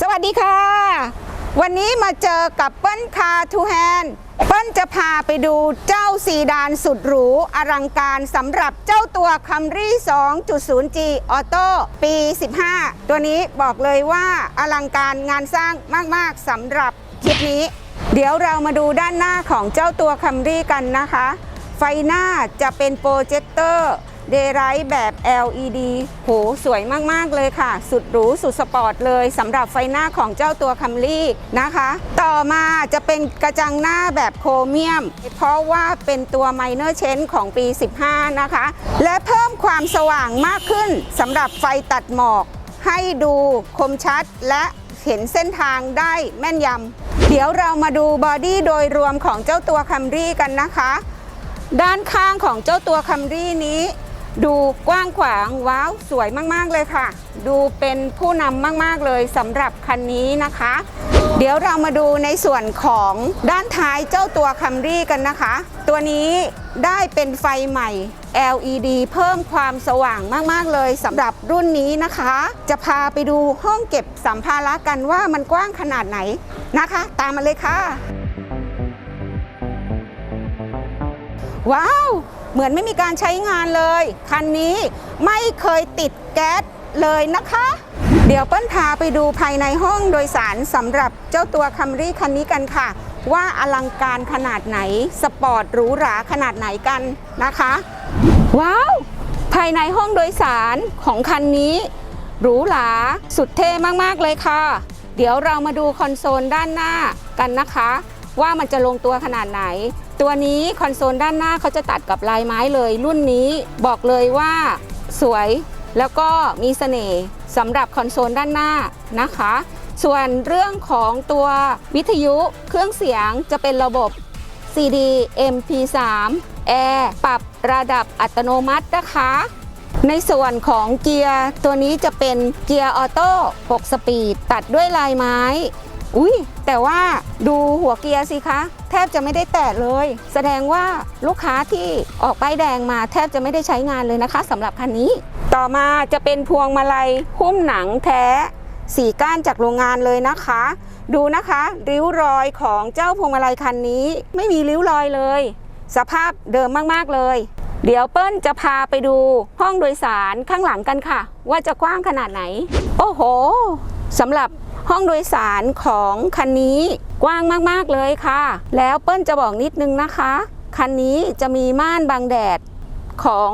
สวัสดีค่ะ วันนี้มาเจอกับเปิ้ลคาทูแฮนเปิ้ลจะพาไปดูเจ้าซีดานสุดหรู อลังการสำหรับเจ้าตัวคัมรี่ 2.0G ออโต้ปี 15 ตัวนี้บอกเลยว่าอลังการงานสร้างมาก ๆสำหรับคลิปนี้ เดี๋ยวเรามาดูด้านหน้าของเจ้าตัวคัมรี่กันนะคะ ไฟหน้าจะเป็นโปรเจคเตอร์เดย์ไรท์แบบ LED โห สวยมาก ๆ เลยค่ะ สุดหรู สุดสปอร์ตเลยสำหรับไฟหน้าของเจ้าตัวคัมรี่นะคะ ต่อมาจะเป็นกระจังหน้าแบบโครเมียม เพราะว่าเป็นตัวไมเนอร์เชนของปี 15 นะคะ และเพิ่มความสว่างมากขึ้นสำหรับไฟตัดหมอก ให้ดูคมชัดและเห็นเส้นทางได้แม่นยำ เดี๋ยวเรามาดูบอดี้โดยรวมของเจ้าตัวคัมรี่กันนะคะ ด้านข้างของเจ้าตัวคัมรี่นี้ ดูกว้างขวางว้าวสวยมากๆเลยค่ะ ดูเป็นผู้นำมากๆเลยสำหรับคันนี้นะคะ เดี๋ยวเรามาดูในส่วนของด้านท้ายเจ้าตัวคัมรี่กันนะคะ ตัวนี้ได้เป็นไฟใหม่ LED เพิ่มความสว่างมาก ๆ เลยสำหรับรุ่นนี้นะคะ จะพาไปดูห้องเก็บสัมภาระกันว่ามันกว้างขนาดไหนนะคะ ตามมาเลยค่ะ ว้าว เหมือนไม่มีการใช้งานเลย คันนี้ไม่เคยติดแก๊สเลยนะคะ เดี๋ยวเปิ้ลพาไปดูภายในห้องโดยสารสำหรับเจ้าตัวคัมรี่คันนี้กันค่ะ ว่าอลังการขนาดไหน สปอร์ตหรูหราขนาดไหนกันนะคะ ว้าว ภายในห้องโดยสารของคันนี้หรูหราสุดเท่มากๆเลยค่ะ เดี๋ยวเรามาดูคอนโซลด้านหน้ากันนะคะ ว่ามันจะลงตัวขนาดไหน ตัวนี้คอนโซลด้านหน้าเขาจะตัดกับลายไม้เลย รุ่นนี้บอกเลยว่าสวย แล้วก็มีเสน่ห์สำหรับคอนโซลด้านหน้านะคะ ส่วนเรื่องของตัววิทยุเครื่องเสียงจะเป็นระบบ CD MP3 Air ปรับระดับอัตโนมัตินะคะ ในส่วนของเกียร์ตัวนี้จะเป็นเกียร์ออโต้ 6 สปีด ตัดด้วยลายไม้ อุ้ยแต่ว่าดูหัวเกียร์สิคะ แทบจะไม่ได้แตะเลย แสดงว่าลูกค้าที่ออกป้ายแดงมาแทบจะไม่ได้ใช้งานเลยนะคะสำหรับคันนี้ ต่อมาจะเป็นพวงมาลัยหุ้มหนังแท้สีก้านจากโรงงานเลยนะคะ ดูนะคะ ริ้วรอยของเจ้าพวงมาลัยคันนี้ ไม่มีริ้วรอยเลย สภาพเดิมมากๆเลย เดี๋ยวเปิ้ลจะพาไปดูห้องโดยสารข้างหลังกันค่ะ ว่าจะกว้างขนาดไหน โอ้โหสำหรับ ห้องโดยสารของคันนี้กว้างมากๆเลยค่ะ แล้วเปิ้ลจะบอกนิดนึงนะคะ คันนี้จะมีม่านบังแดดของ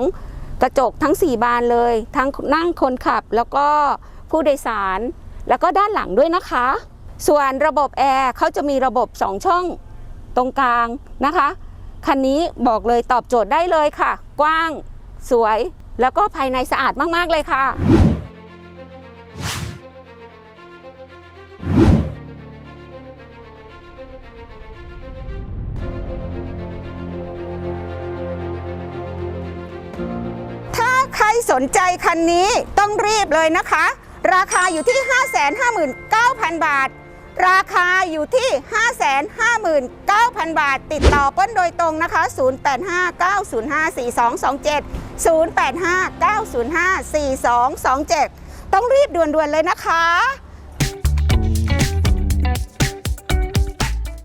กระจกทั้ง 4 บานเลย ทั้งนั่งคนขับแล้วก็ผู้โดยสาร แล้วก็ด้านหลังด้วยนะคะ ส่วนระบบแอร์เขาจะมีระบบ 2 ช่องตรงกลางนะคะ คันนี้บอกเลยตอบโจทย์ได้เลยค่ะ กว้างสวยแล้วก็ภายในสะอาดมาก ๆ เลยค่ะ สนใจคันนี้ต้องรีบเลยนะคะ ราคาอยู่ที่ 559,000 บาท ราคาอยู่ที่ 559,000 บาท ติดต่อเปิ้ลโดยตรงนะคะ 0859054227 0859054227 ต้องรีบด่วนๆเลยนะคะ